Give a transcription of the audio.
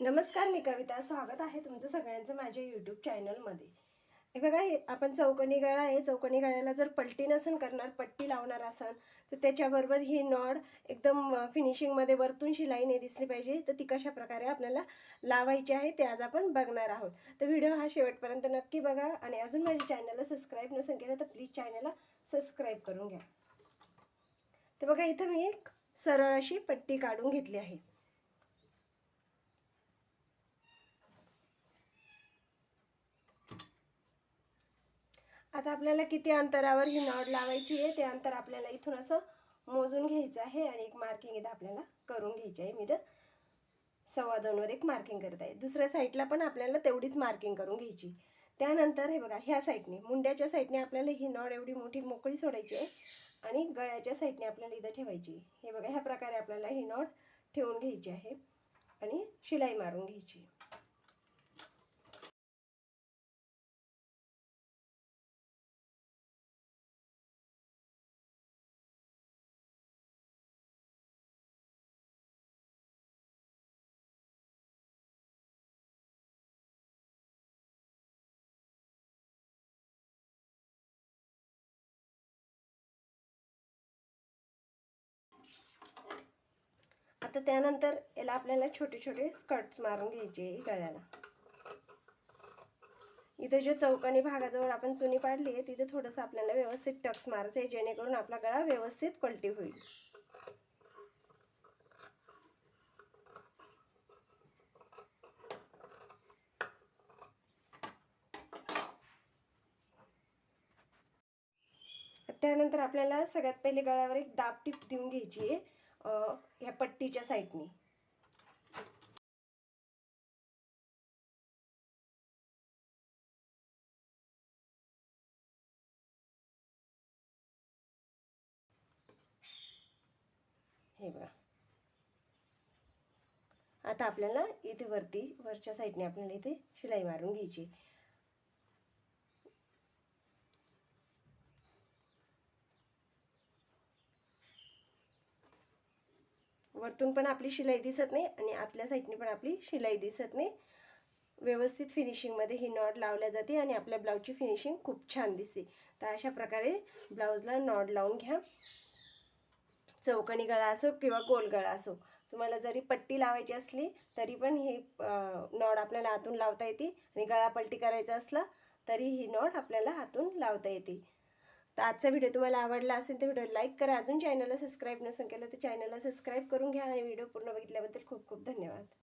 नमस्कार मी कविता. स्वागत आहे तुमचं सगळ्यांचं माझ्या यूट्यूब चॅनलमध्ये हे बघा हे आपण चौकणी गळा आहे. चौकणी गळ्याला जर पलटी नसन करणार पट्टी लावणार असाल तर त्याच्याबरोबर ही नॉड एकदम फिनिशिंगमध्ये वरतून शिलाई नाही दिसली पाहिजे. तर ती कशा प्रकारे आपल्याला लावायची आहे ते आज आपण बघणार आहोत. तर व्हिडिओ हा शेवटपर्यंत नक्की बघा आणि अजून माझ्या चॅनलला सबस्क्राईब नसेल केलं तर प्लीज चॅनलला सबस्क्राईब करून घ्या. तर बघा इथं मी एक सरळ अशी पट्टी काढून घेतली आहे. आता आपल्याला किती अंतरावर ही नॉड लावायची आहे ते अंतर आपल्याला इथून असं मोजून घ्यायचं आहे आणि एक मार्किंग इथं आपल्याला करून घ्यायची आहे. मी इथं सव्वा दोनवर एक मार्किंग करत आहे. दुसऱ्या साईडला पण आपल्याला तेवढीच मार्किंग करून घ्यायची. त्यानंतर हे बघा ह्या साईडने मुंड्याच्या साईडने आपल्याला ही नॉड एवढी मोठी मोकळी सोडायची आहे आणि गळ्याच्या साईडने आपल्याला इथं ठेवायची हे बघा ह्या प्रकारे आपल्याला ही नॉड ठेवून घ्यायची आहे आणि शिलाई मारून घ्यायची आता त्यानंतर याला आपल्याला छोटे छोटे स्कर्ट्स मारून घ्यायचे गळ्याला. इथं जो चौकानी भागाजवळ आपण चुनी पाडली आहे तिथे थोडंसं आपल्याला व्यवस्थित टक्स मारायचं आहे जेणेकरून आपला गळा व्यवस्थित पलटी होईल. त्यानंतर आपल्याला सगळ्यात पहिले गळ्यावर एक दाब टीप देऊन घ्यायची आहे. ह्या पट्टीच्या साईडनी हे बघा. आता आपल्याला इथे वरती वरच्या साईडने आपल्याला इथे शिलाई मारून घ्यायची वरतून पण आपली शिलाई दिसत नाही आणि आतल्या साईडने पण आपली शिलाई दिसत नाही. व्यवस्थित फिनिशिंगमध्ये ही नॉट लावल्या जाते आणि आपल्या ब्लाऊजची फिनिशिंग खूप छान दिसते. तर अशा प्रकारे ब्लाऊजला नॉट लावून घ्या. चौकणी गळा असो किंवा गोल गळा असो. तुम्हाला जरी पट्टी लावायची असली तरी पण ही नॉड आपल्याला हातून लावता येते आणि गळा पलटी करायचा असला तरी ही नॉड आपल्याला हातून लावता येते. तर आजचा व्हिडिओ तुम्हाला आवडला असेल तर व्हिडिओ लाईक करा. अजून चॅनलला सबस्क्राईब नसेल केलं तर चॅनलला सबस्क्राईब करून घ्या. आणि व्हिडिओ पूर्ण बघितल्याबद्दल खूप खूप धन्यवाद.